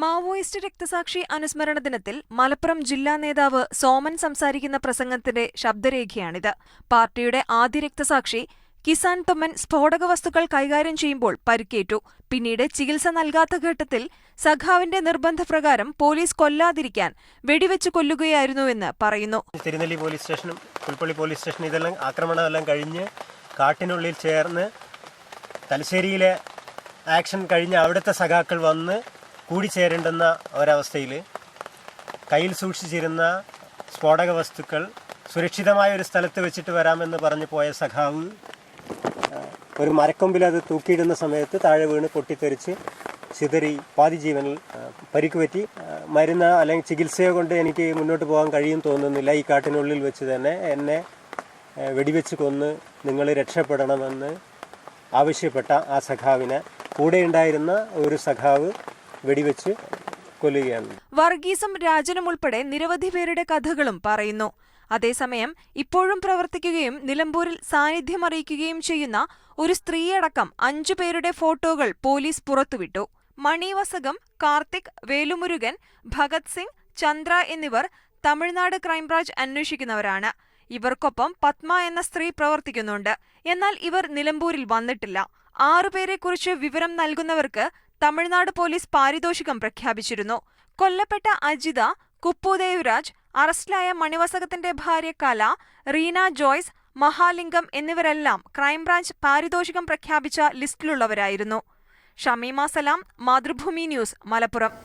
Maoist രക്തസാക്ഷി അനുസ്മരണ ദിനത്തിൽ മലപ്പുറം ജില്ലാ നേതാവ് സോമൻ സംസാരിക്കുന്ന പ്രസംഗത്തിന്റെ ശബ്ദരേഖയാണിത്. പാർട്ടിയുടെ ആദ്യ രക്തസാക്ഷി കിസാൻ തൊമ്മൻ സ്ഫോടക വസ്തുക്കൾ കൈകാര്യം ചെയ്യുമ്പോൾ പരിക്കേറ്റു. പിന്നീട് ചികിത്സ നൽകാത്ത ഘട്ടത്തിൽ സഖാവിന്റെ നിർബന്ധപ്രകാരം പോലീസ് കൊല്ലാതിരിക്കാൻ വെടിവെച്ച് കൊല്ലുകയായിരുന്നുവെന്ന് പറയുന്നു. തിരുനെല്ലി പോലീസ് സ്റ്റേഷനും പുൽപ്പള്ളി പോലീസ് സ്റ്റേഷനും ഇതെല്ലാം ആക്രമണമെല്ലാം കഴിഞ്ഞ് കാട്ടിനുള്ളിൽ ചേർന്ന് തലശ്ശേരിയിലെ ആക്ഷൻ കഴിഞ്ഞ് അവിടുത്തെ സഖാക്കൾ വന്ന് കൂടിച്ചേരേണ്ടുന്ന ഒരവസ്ഥയിൽ കയ്യിൽ സൂക്ഷിച്ചിരുന്ന സ്ഫോടക വസ്തുക്കൾ സുരക്ഷിതമായ ഒരു സ്ഥലത്ത് വെച്ചിട്ട് വരാമെന്ന് പറഞ്ഞു പോയ സഖാവ് ഒരു മരക്കൊമ്പിൽ അത് തൂക്കിയിടുന്ന സമയത്ത് താഴെ വീണ് പൊട്ടിത്തെറിച്ച് ചിതറി പാതി ജീവനിൽ പരിക്ക് പറ്റി മരുന്ന് അല്ലെങ്കിൽ ചികിത്സയെ കൊണ്ട് എനിക്ക് മുന്നോട്ട് പോകാൻ കഴിയും തോന്നുന്നില്ല. ഈ കാട്ടിനുള്ളിൽ വെച്ച് തന്നെ എന്നെ വെടിവെച്ച് കൊന്ന് നിങ്ങൾ രക്ഷപ്പെടണമെന്ന് ആവശ്യപ്പെട്ട ആ സഖാവിനെ കൂടെ ഉണ്ടായിരുന്ന ഒരു സഖാവ് വെടിവെച്ച് കൊല്ലുകയാണ്. വർഗീസും രാജനും ഉൾപ്പെടെ നിരവധി പേരുടെ കഥകളും പറയുന്നു. അതേസമയം ഇപ്പോഴും പ്രവർത്തിക്കുകയും നിലമ്പൂരിൽ സാന്നിധ്യം അറിയിക്കുകയും ചെയ്യുന്ന ഒരു സ്ത്രീയടക്കം അഞ്ചു പേരുടെ ഫോട്ടോകൾ പോലീസ് പുറത്തുവിട്ടു. മണിവസകം കാർത്തിക് വേലുമുരുകൻ ഭഗത് സിംഗ് ചന്ദ്ര എന്നിവർ തമിഴ്നാട് ക്രൈംബ്രാഞ്ച് അന്വേഷിക്കുന്നവരാണ്. ഇവർക്കൊപ്പം പത്മ എന്ന സ്ത്രീ പ്രവർത്തിക്കുന്നുണ്ട്. എന്നാൽ ഇവർ നിലമ്പൂരിൽ വന്നിട്ടില്ല. ആറുപേരെക്കുറിച്ച് വിവരം നൽകുന്നവർക്ക് തമിഴ്നാട് പോലീസ് പാരിതോഷികം പ്രഖ്യാപിച്ചിരുന്നു. കൊല്ലപ്പെട്ട അജിത കുപ്പു ദേവരാജ് അറസ്റ്റിലായ മണിവസകത്തിന്റെ ഭാര്യ കല റീന ജോയ്സ് മഹാലിംഗം എന്നിവരെല്ലാം ക്രൈംബ്രാഞ്ച് പാരിതോഷികം പ്രഖ്യാപിച്ച ലിസ്റ്റിലുള്ളവരായിരുന്നു. ഷമീമ സലാം മാതൃഭൂമി ന്യൂസ് മലപ്പുറം.